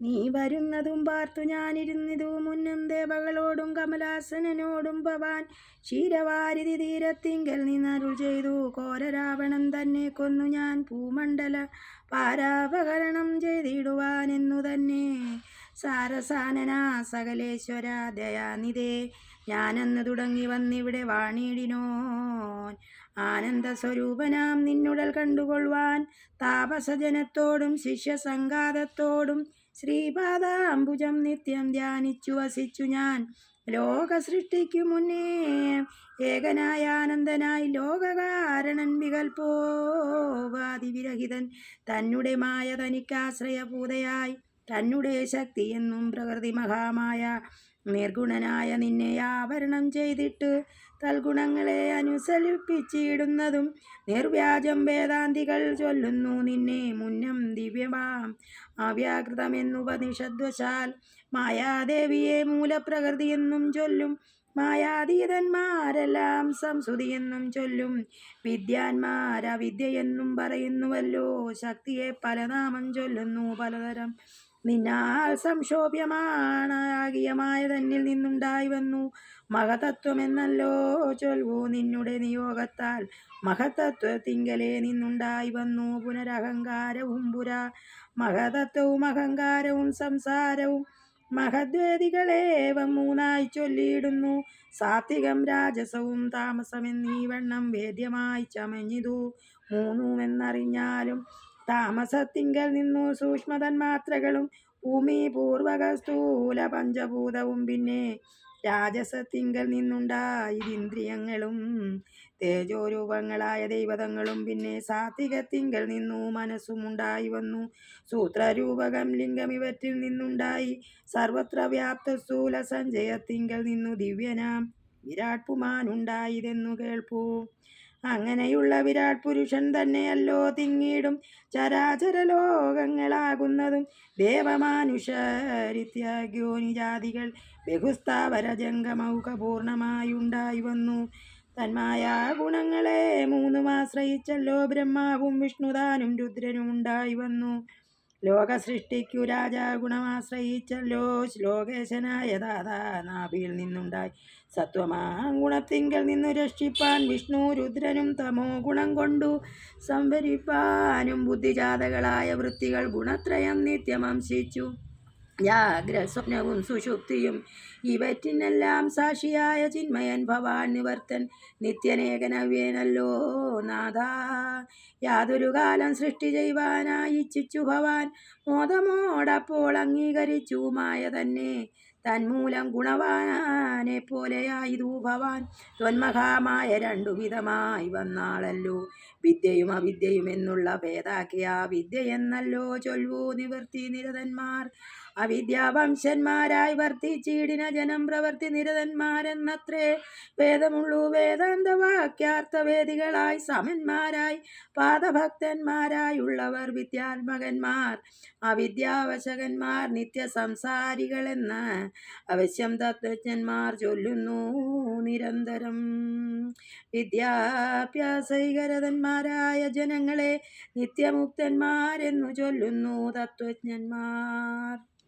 നീ വരുന്നതും പാർത്തു ഞാനിരുന്നിതു മുന്നും ദേവകളോടും കമലാസനോടും ഭവാൻ ക്ഷീരവാരിധി തീരത്തിങ്കൽ നിന്നരുൾ ചെയ്തു. കോരരാവണൻ തന്നെ കൊന്നു ഞാൻ പൂമണ്ഡല പാരാപകരണം ചെയ്തിടുവാനെന്നു തന്നെ. സാരസാനന സകലേശ്വര ദയാനിതേ ഞാനെന്ന് തുടങ്ങി വന്നിവിടെ വാണിയിടിനോൻ. ആനന്ദസ്വരൂപനാം നിന്നുടൽ കണ്ടുകൊള്ളുവാൻ താപസജനത്തോടും ശിഷ്യസംഘാതത്തോടും ശ്രീപാദാംബുജം നിത്യം ധ്യാനിച്ചു വസിച്ചു ഞാൻ. ലോക സൃഷ്ടിക്കു മുന്നേ ഏകനായ ആനന്ദനായി ലോകകാരണൻ വികൽപ്പോവാതിവിരഹിതൻ തന്നെ മായ തനിക്കാശ്രയഭൂതയായി തന്നെ ശക്തി എന്നും പ്രകൃതി മഹാമായ നിർഗുണനായ നിന്നെ ആവരണം ചെയ്തിട്ട് തൽഗുണങ്ങളെ അനുസരിപ്പിച്ചിടുന്നതും നിർവ്യാജം വേദാന്തികൾ ചൊല്ലുന്നു നിന്നെ മുന്നം ദിവ്യമാം. അവ്യാകൃതമെന്നുപനിഷദ്വശാൽ മായാദേവിയെ മൂലപ്രകൃതി എന്നും ചൊല്ലും. മായാതീതന്മാരെല്ലാം സംസുതിയെന്നും ചൊല്ലും. വിദ്യാന്മാരവിദ്യയെന്നും പറയുന്നുവല്ലോ. ശക്തിയെ പലനാമം ചൊല്ലുന്നു പലതരം. നിന്നാൽ സംക്ഷോഭ്യമാണാകിയമായ തന്നിൽ നിന്നുണ്ടായി വന്നു. മഹതത്വമെന്നല്ലോ ചൊൽവു നിന്നുടെ നിയോഗത്താൽ. മഹതത്വത്തിങ്കലെ നിന്നുണ്ടായി വന്നു. പുനരഹങ്കാരവും പുര. മഹതത്വവും അഹങ്കാരവും സംസാരവും മഹദ്വേദികളേവം മൂന്നായി ചൊല്ലിയിടുന്നു. സാത്വികം രാജസവും താമസമെന്നീ വണ്ണം വേദ്യമായി ചമഞ്ഞിതു. മൂന്നുമെന്നറിഞ്ഞാലും താമസത്തിങ്കൽ നിന്നു സൂക്ഷ്മതന്മാത്രകളും ഭൂമി പൂർവക സ്ഥൂല പഞ്ചഭൂതവും പിന്നെ രാജസത്തിങ്കൽ നിന്നുണ്ടായിരിന്ദ്രിയങ്ങളും തേജോരൂപങ്ങളായ ദൈവതങ്ങളും പിന്നെ സാത്വികത്തിങ്കൽ നിന്നു മനസ്സും ഉണ്ടായി വന്നു. സൂത്രരൂപകം ലിംഗം ഇവറ്റിൽ നിന്നുണ്ടായി. സർവത്ര വ്യാപ്ത സ്ഥൂല സഞ്ജയത്തിങ്കൽ നിന്നു ദിവ്യനാം വിരാട് കേൾപ്പൂ. അങ്ങനെയുള്ള വിരാട് പുരുഷൻ തന്നെയല്ലോ തിങ്ങിടും ചരാചര ലോകങ്ങളാകുന്നതും ദേവമാനുഷരിത്യാഗ്യോനിജാതികൾ ബഹുസ്ഥാവര ജംഗമൗക പൂർണമായുണ്ടായി വന്നു തന്മായ ഗുണങ്ങളെ മൂന്നും ആശ്രയിച്ചല്ലോ ബ്രഹ്മാവും വിഷ്ണുദാനും രുദ്രനും ഉണ്ടായി വന്നു ലോക സൃഷ്ടിക്കു രാജാഗുണമാശ്രയിച്ചല്ലോ ശ്ലോകേശനായ ദാദാ നാഭിയിൽ നിന്നുണ്ടായി. സത്വമാം ഗുണത്തിങ്കൽ നിന്നു രക്ഷിപ്പാൻ വിഷ്ണു രുദ്രനും തമോ ഗുണം കൊണ്ടു. സംഭരിപ്പാനും ബുദ്ധിജാതകളായ വൃത്തികൾ ഗുണത്രയം നിത്യമംശിച്ചു ജാഗ്രസ്വപ്നവും സുഷുപ്തിയും ഇവറ്റിനെല്ലാം സാക്ഷിയായ ചിന്മയൻ ഭവാൻ നിവർത്തൻ നിത്യനേകനവ്യേനല്ലോ. നാഥ യാതൊരു കാലം സൃഷ്ടി ചെയ്യുവാനായി ഇച്ഛിച്ചു ഭവാൻ. മോദമോടപ്പോൾ അംഗീകരിച്ചു. മായ തന്നെ തന്മൂലം ഗുണവാനെ പോലെയായി ഭവാൻ. ത്വന്മഹാമായ രണ്ടു വിധമായി വന്നാളല്ലോ. വിദ്യയും അവിദ്യയും എന്നുള്ള ഭേദാക്കിയ വിദ്യ എന്നല്ലോ ചൊൽവു നിവർത്തി നിരതന്മാർ. അവിദ്യാവംശന്മാരായി വർത്തിച്ചീടിന ജനം പ്രവർത്തി നിരതന്മാരെന്നത്രേ വേദമുള്ളൂ വേദാന്തവാക്യാർത്ഥവേദികളായി സമന്മാരായി പാദഭക്തന്മാരായുള്ളവർ വിദ്യാത്മകന്മാർ. അവിദ്യാവശകന്മാർ നിത്യസംസാരികളെന്ന് അവശ്യം തത്വജ്ഞന്മാർ ചൊല്ലുന്നു നിരന്തരം. വിദ്യാഭ്യാസൈകരതന്മാരായ ജനങ്ങളെ നിത്യമുക്തന്മാരെന്നു ചൊല്ലുന്നു തത്വജ്ഞന്മാർ.